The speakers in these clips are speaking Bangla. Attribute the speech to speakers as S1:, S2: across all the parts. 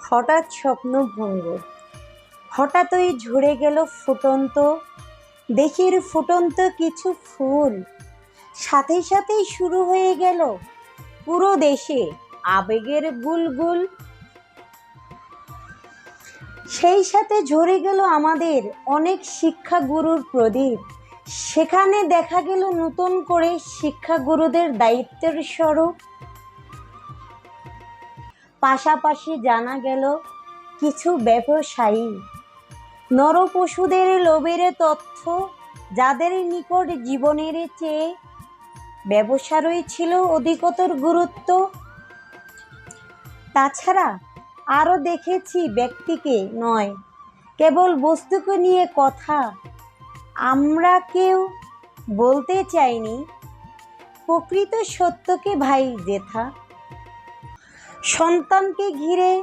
S1: হঠাৎ স্বপ্ন ভঙ্গ। হঠাৎই ঝরে গেল ফুটন্ত দেখির ফুটন্ত কিছু ফুল। সাথে সাথেই শুরু হয়ে গেল পুরো দেশে আবেগের গুলগুল। সেই সাথে ঝরে গেল আমাদের অনেক শিক্ষাগুরুর প্রদীপ। সেখানে দেখা গেল নতুন করে শিক্ষাগুরুদের দায়িত্বের স্বরূপ। পাশাপাশি জানা গেল কিছু ব্যবসায়ী। নরপশুদের লোভের তথ্য যাদের নিকট জীবনের চেয়ে ব্যবসারই ছিল অধিকতর গুরুত্ব। তাছাড়া আরও দেখেছি ব্যক্তিকে নয়, কেবল বস্তুকে নিয়ে কথা। আমরা কেউ বলতে চাইনি, প্রকৃত সত্যকে ভাই জেঠা সন্তানকে ঘিরে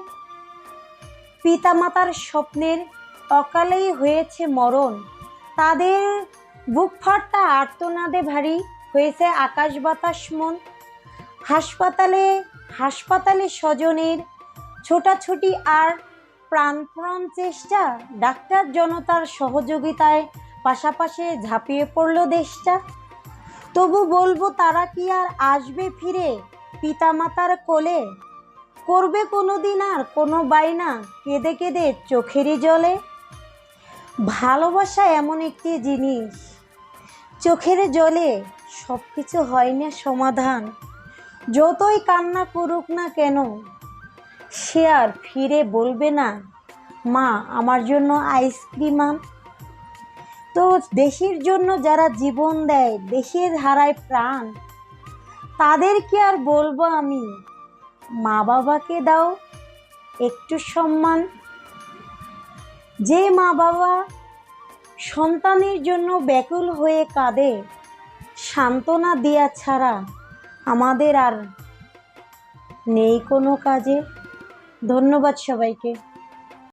S1: পিতামাতার স্বপ্নের অকালেই হয়েছে মরণ। তাদের বুক ফাটা আর্তনাদে ভারী হয়েছে আকাশ বাতাস মন। হাসপাতালে হাসপাতালে স্বজনের ছোটাছুটি আর প্রাণপণ চেষ্টা, ডাক্তার জনতার সহযোগিতায় পাশাপাশি ঝাঁপিয়ে পড়ল দেশটা। তবু বলব তারা কি আর আসবে ফিরে পিতামাতার কোলে? করবে কোনো দিন আর কোনো বাইনা কেঁদে কেঁদে চোখেরই জলে। ভালোবাসা এমন একটি জিনিস, চোখের জলে সব কিছু হয় না সমাধান। যতই কান্না করুক না কেন, সে আর ফিরে বলবে না, মা, আমার জন্য আইসক্রিম আন। তো দেশের জন্য যারা জীবন দেয়, দেশের হারায় প্রাণ, তাদেরকে আর বলব আমি মা বাবাকে দাও, একটু সম্মান। যে মা বাবা সন্তানের জন্য ব্যাকুল হয়ে কাঁদে, সান্ত্বনা দেয়া ছাড়া আমাদের আর নেই কোনো কাজে। ধন্যবাদ সবাইকে।